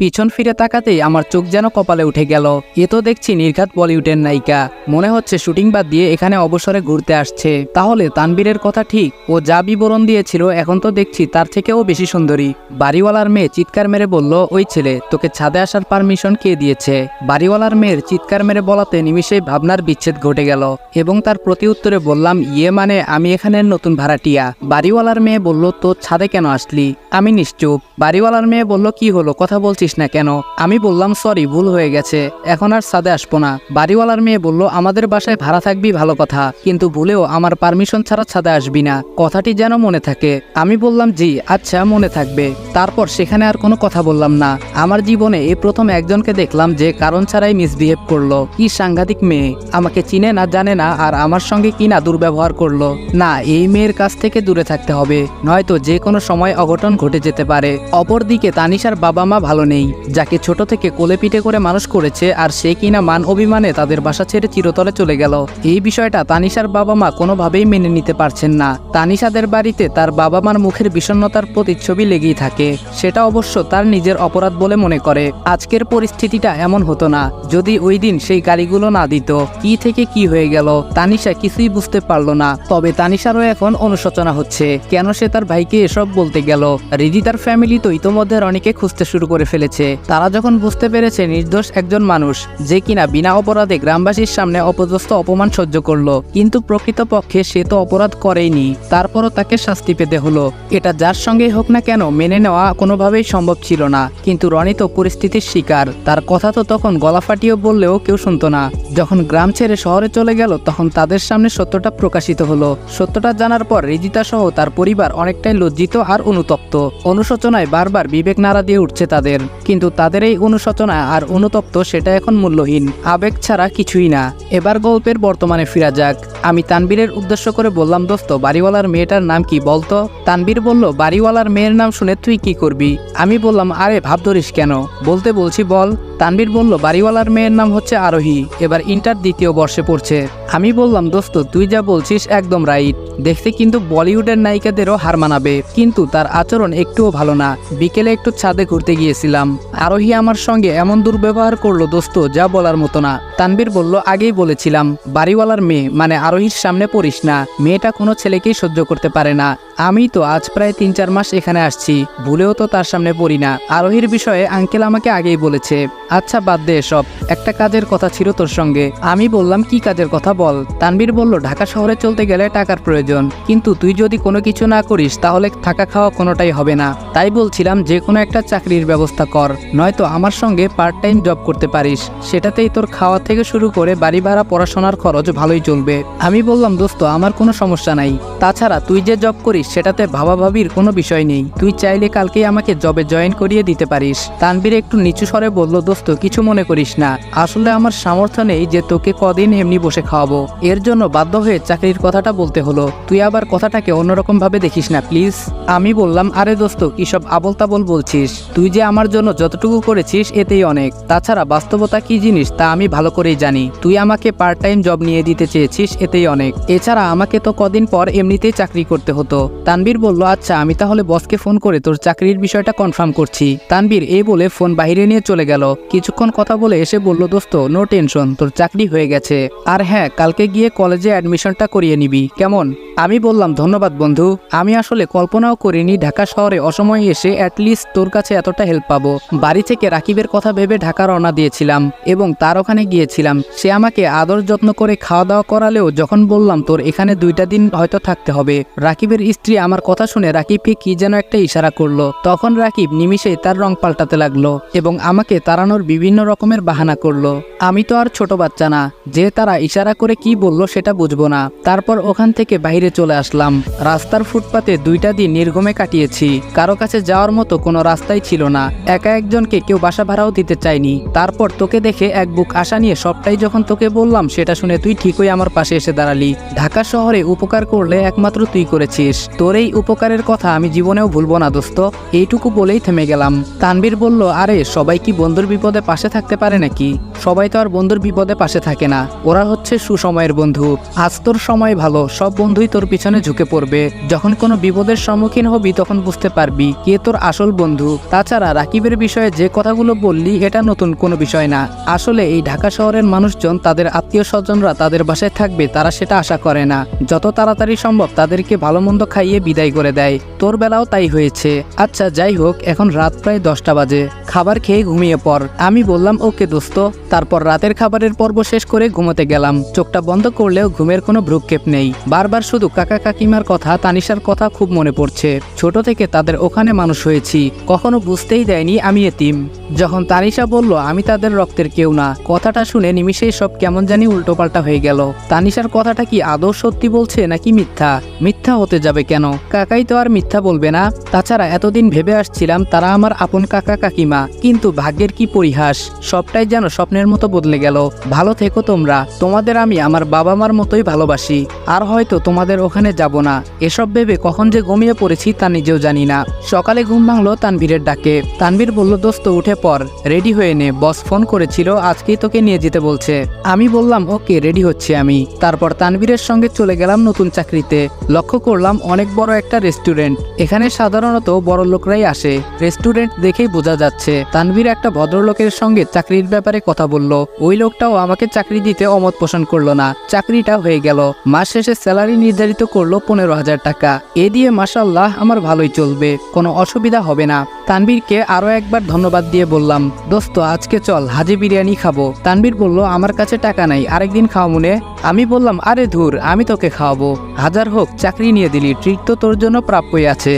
পিছন ফিরে তাকাতেই আমার চোখ যেন কপালে উঠে গেল। এ তো দেখছি নির্ঘাত বলিউডের নায়িকা। মনে হচ্ছে শুটিং বাদ দিয়ে এখানে অবসরে ঘুরতে আসছে। তাহলে তানবীরের কথা ঠিক, ও যা বিবরণ দিয়েছিল, এখন তো দেখছি তার থেকেও বেশি সুন্দরী। বাড়িওয়ালার মেয়ে চিৎকার মেরে বলল, ওই ছেলে, তোকে ছাদে আসার পারমিশন কে দিয়েছে? বাড়িওয়ালার মেয়ের চিৎকার মেরে বলাতে নিমিষেই ভাবনার বিচ্ছেদ ঘটে গেল এবং তার প্রতি উত্তরে বললাম ইয়ে মানে আমি এখানের নতুন ভাড়াটিয়া। বাড়িওয়ালার মেয়ে বলল তোর ছাদে কেন আসলি? আমি নিশ্চুপ। বাড়িওয়ালার মেয়ে বলল, কি হলো? কথা বলছিস না কেন? আমি বললাম, সরি, ভুল হয়ে গেছে। এখন আর ছাদে আসব না। বাড়িওয়ালার মেয়ে বলল, আমাদের বাসায় ভাড়া থাকবি, ভালো কথা। কিন্তু ভুলেও আমার পারমিশন ছাড়া ছাদে আসবি না। কথাটি যেন মনে থাকে। আমি বললাম, জি আচ্ছা মনে থাকবে। তারপর সেখানে আর কোনো কথা বললাম না। আমার জীবনে এই প্রথম একজনকে দেখলাম যে কারণ ছাড়াই মিসবিহেভ করল। কি সাংঘাতিক মেয়ে। আমাকে চিনে না, জানে না, আর আমার সঙ্গে কি না দুর্ব্যবহার করল। না, এই মেয়ের কাছ থেকে দূরে থাকতে হবে। নয়তো যে কোনো সময় অঘটন ঘটে যেতে পারে। অপরদিকে তানিশার বাবা মা ভালো নেই। যাকে ছোট থেকে কোলে পিঠে করে মানুষ করেছে আর সে কিনা মান অভিমানে তাদের বাসা ছেড়ে চিরতরে চলে গেল। এই বিষয়টা তানিশার বাবা মা কোনোভাবেই মেনে নিতে পারছেন না। তানিশাদের বাড়িতে তার বাবা মার মুখের বিষণ্ণতার প্রতিচ্ছবি লেগেই থাকে। সেটা অবশ্য তার নিজের অপরাধ বলে মনে করে। আজকের পরিস্থিতিটা এমন হতো না। যদি ওই দিন সেই গাড়িগুলো না দিত, কি থেকে কি হয়ে গেল, তানিশা কিছুই বুঝতে পারল না। তবে তানিশারও এখন অনুশোচনা হচ্ছে। কেন সে তার ভাইকে এসব বলতে গেল? রিদি তার ফ্যামিলি তো ইতোমধ্যে রনিকে খুঁজতে শুরু করে ফেলেছে। তারা যখন বুঝতে পেরেছে নির্দোষ একজন মানুষ, যে কিনা বিনা অপরাধে গ্রামবাসীর সামনে অপদস্থ অপমান সহ্য করল, কিন্তু প্রকৃতপক্ষে সে তো অপরাধ করেইনি। তারপরও তাকে শাস্তি পেতে হলো। এটা যার সঙ্গেই হোক না কেন মেনে নেওয়া কোনোভাবেই সম্ভব ছিল না। কিন্তু রনি তো পরিস্থিতির শিকার। তার কথা তো তখন গলা ফাটিয়ে বললেও কেউ শুনতো না। যখন গ্রাম ছেড়ে শহরে চলে গেল, তখন তাদের সামনে সত্যটা প্রকাশিত হলো। সত্যটা জানার পর রিজিতা সহ তার পরিবার অনেকটাই লজ্জিত আর অনুতপ্ত। অনুশোচনায় বারবার বিবেক নাড়া দিয়ে উঠছে তাদের। কিন্তু তাদের এই অনুশোচনা আর অনুতপ্ত সেটা এখন মূল্যহীন। আবেগ ছাড়া কিছুই না। এবার গল্পের বর্তমানে ফিরা যাক। আমি তানবীরের উদ্দেশ্য করে বললাম, দোস্ত, বাড়িওয়ালার মেয়েটার নাম কি বলতো? তানবীর বলল, বাড়িওয়ালার মেয়ের নাম শুনে তুই কি করবি? আমি বললাম, আরে ভাব ধরিস কেন? বলতে বলছি, বল। তানবীর বলল, বাড়িওয়ালার মেয়ের নাম হচ্ছে আরোহী। এবার ইন্টার দ্বিতীয় বর্ষে পড়ছে। আমি বললাম, দোস্ত, তুই যা বলছিস একদম রাইট। দেখতে কিন্তু বলিউডের নায়িকাদেরও হার মানাবে, কিন্তু তার আচরণ একটুও ভালো না। বিকেলে একটু ছাদে ঘুরতে গিয়েছিলাম। আরোহী আমার সঙ্গে এমন দুর্ব্যবহার করল, দোস্ত, যা বলার মতো না। তানবীর বলল, আগেই বলেছিলাম, বাড়িওয়ালার মেয়ে মানে আরোহীর সামনে পড়িস না। মেয়েটা কোনো ছেলেকেই সহ্য করতে পারে না। আমি তো আজ প্রায় তিন চার মাস এখানে আসছি, ভুলেও তো তার সামনে পড়ি না। আরোহীর বিষয়ে আঙ্কেল আমাকে আগেই বলেছে। আচ্ছা বাদ দে এসব। একটা কাজের কথা ছিল তোর সঙ্গে। আমি বললাম, কি কাজের কথা বল? তানবীর বলল, ঢাকা শহরে চলতে গেলে টাকার প্রয়োজন। কিন্তু তুই যদি কোনো কিছু না করিস, তাহলে থাকা খাওয়া কোনোটাই হবে না। তাই বলছিলাম যে কোনো একটা চাকরির ব্যবস্থা কর। নয়তো আমার সঙ্গে পার্ট টাইম জব করতে পারিস। সেটাতেই তোর খাওয়া থেকে শুরু করে বাড়ি ভাড়া, পড়াশোনার খরচ ভালোই চলবে। আমি বললাম, দোস্ত, আমার কোনো সমস্যা নাই। তাছাড়া তুই যে জব করিস, সেটাতে ভাবাভাবির কোনো বিষয় নেই। তুই চাইলে কালকেই আমাকে জবে জয়েন করিয়ে দিতে পারিস। তানবীর একটু নিচু স্বরে বলল, দোস্ত কিছু মনে করিস না। আসলে আমার সামর্থ্য নেই যে তোকে কদিন এমনি বসে খাওয়াবো। এর জন্য বাধ্য হয়ে চাকরির কথাটা বলতে হলো। তুই আবার কথাটাকে অন্যরকম ভাবে দেখিস না, প্লিজ। আমি বললাম, আরে দোস্ত, কি সব আবল তাবল বলছিস? তুই যে আমার জন্য যতটুকু করেছিস, এতেই অনেক। তাছাড়া বাস্তবতা কি জিনিস, তা আমি ভালো করেই জানি। তুই আমাকে পার্ট টাইম জব নিয়ে দিতে চেয়েছিস, এতেই অনেক। এছাড়া আমাকে তো কদিন পর এমনিতেই চাকরি করতে হতো। তানবীর বলল আচ্ছা আমি তাহলে বসকে ফোন করে তোর চাকরির বিষয়টা কনফার্ম করছি। তানবীর এই বলে ফোন বাইরে নিয়ে চলে গেল। কিছুক্ষণ কথা বলে এসে বলল, দোস্ত নো টেনশন তোর চাকরি হয়ে গেছে। আর হ্যাঁ কালকে গিয়ে কলেজে অ্যাডমিশনটা করিয়ে নিবি। কেমন? আমি বললাম, ধন্যবাদ বন্ধু। আমি আসলে কল্পনাও করিনি ঢাকা শহরে অসময়ে এসে অ্যাটলিস্ট তোর কাছে এতটা হেল্প পাবো। বাড়ি থেকে রাকিবের কথা ভেবে ঢাকা রওনা দিয়েছিলাম এবং তার ওখানে গিয়েছিলাম। সে আমাকে আদর যত্ন করে খাওয়া দাওয়া করালেও যখন বললাম, তোর এখানে দুইটা দিন হয়তো থাকতে হবে। রাকিবের স্ত্রী আমার কথা শুনে রাকিবকে কি যেন একটা ইশারা করল। তখন রাকিব নিমিষেই তার রং পাল্টাতে লাগল এবং আমাকে তাড়ানোর বিভিন্ন রকমের বাহানা করল। আমি তো আর ছোট বাচ্চা না। যে তারা ইশারা করে কি বলল সেটা বুঝব না। তারপর ওখান থেকে বাইরে চলে আসলাম। রাস্তার ফুটপাতে দুইটা দিন নির্গমে কাটিয়েছি। কারও কাছে যাওয়ার মতো কোনো রাস্তাই ছিল না। একা একজনকে কেউ বাসা ভাড়াও দিতে চাইনি তারপর তোকে দেখে এক বুক আশা নিয়ে সবটাই যখন তোকে বললাম, সেটা শুনে তুই ঠিকই আমার পাশে এসে দাঁড়ালি। ঢাকা শহরে উপকার করলে একমাত্র তুই করেছিস। তোর এই উপকারের কথা আমি জীবনেও ভুলবো না, দোস্ত। এইটুকু বলেই থেমে গেলাম। তানবীর বলল, আরে, সবাই কি বন্ধুর বিপদে পাশে থাকতে পারে নাকি? সবাই তো আর বন্ধুর বিপদে পাশে থাকে না। ওরা হচ্ছে সুসময়ের বন্ধু। আজ তোর সময় ভালো, সব বন্ধুই তোর পিছনে ঝুঁকে পড়বে। যখন কোনো বিপদের সম্মুখীন হবি, তখন বুঝতে পারবি কে তোর আসল বন্ধু। তাছাড়া রাকিবের বিষয়ে যে কথাগুলো বললি, এটা নতুন কোনো বিষয় না। আসলে এই ঢাকা শহরের মানুষজন, তাদের আত্মীয় স্বজনরা তাদের বাসায় থাকবে, তারা সেটা আশা করে না। যত তাড়াতাড়ি সম্ভব তাদেরকে ভালো মন্দ খাইয়ে বিদায় করে দেয়। তোর বেলাও তাই হয়েছে। আচ্ছা যাই হোক, এখন রাত প্রায় দশটা বাজে। খাবার খেয়ে ঘুমিয়ে পর আমি বললাম, ওকে দোস্ত। তারপর রাতের খাবারের পর্ব শেষ করে ঘুমোতে গেলাম। চোখটা বন্ধ করলেও ঘুমের কোনো ভ্রুক্ষেপ নেই। বারবার শুধু কাকা কাকিমার কথা, তানিশার কথা খুব মনে পড়ছে। ছোট থেকে তাদের ওখানে মানুষ হয়েছি। কখনো বুঝতেই দেয়নি আমি এতিম। যখন তানিশা বলল, আমি তাদের রক্তের কেউ না। কথাটা শুনে নিমিষেই সব কেমন জানি উল্টোপাল্টা হয়ে গেল। তানিশার কথাটা কি আদৌ সত্যি বলছে নাকি মিথ্যা? মিথ্যা হতে যাবে কেন? কাকাই তো আর মিথ্যা বলবে না। তাছাড়া এতদিন ভেবে আসছিলাম তারা আমার আপন কাকা কাকিমা। কিন্তু ভাগ্যের কি পরিহাস? সবটাই যেন স্বপ্নের মতো বদলে গেল। ভালো থেকো তোমরা। তোমাদের আমি আমার বাবা মার মতোই ভালোবাসি। আর হয়তো তোমাদের ওখানে যাব না। এসব ভেবে কখন যে ঘুমিয়ে পড়েছি তা নিজেও জানি না। সকালে ঘুম ভাঙলো তানভীরের ডাকে। তানভীর বলল, দোস্ত, উঠে পর রেডি হয়ে নে। বস ফোন করেছিল, আজকেই তোকে নিয়ে যেতে বলছে। আমি বললাম, ওকে, রেডি হচ্ছে আমি। তারপর তানভীরের সঙ্গে চলে গেলাম নতুন চাকরিতে। লক্ষ্য করলাম, অনেক বড় একটা রেস্টুরেন্ট। এখানে সাধারণত বড় লোকরাই আসে। রেস্টুরেন্ট দেখেই বোঝা যাচ্ছে, তানভীর একটা ভদ্রলোকের সঙ্গে চাকরির ব্যাপারে কথা বলল। ওই লোকটাও আমাকে চাকরি দিতে অমত পোষণ করল না। চাকরিটা হয়ে গেল। মাস শেষে স্যালারি নির্ধারিত করল পনেরো হাজার টাকা। এ দিয়ে মাসাল্লাহ আমার ভালোই চলবে। কোনো অসুবিধা হবে না। তানবীরকে আরও একবার ধন্যবাদ দিয়ে বললাম, দোস্ত, আজকে চল, হাজি বিরিয়ানি খাব। তানবীর বলল, আমার কাছে টাকা নাই, আরেকদিন খাওয়া মনে। আমি বললাম, আরে ধুর, আমি তোকে খাওয়াবো। হাজার হোক, চাকরি নিয়ে দিলি ট্রিট তো তোর জন্য প্রাপ্যই আছে।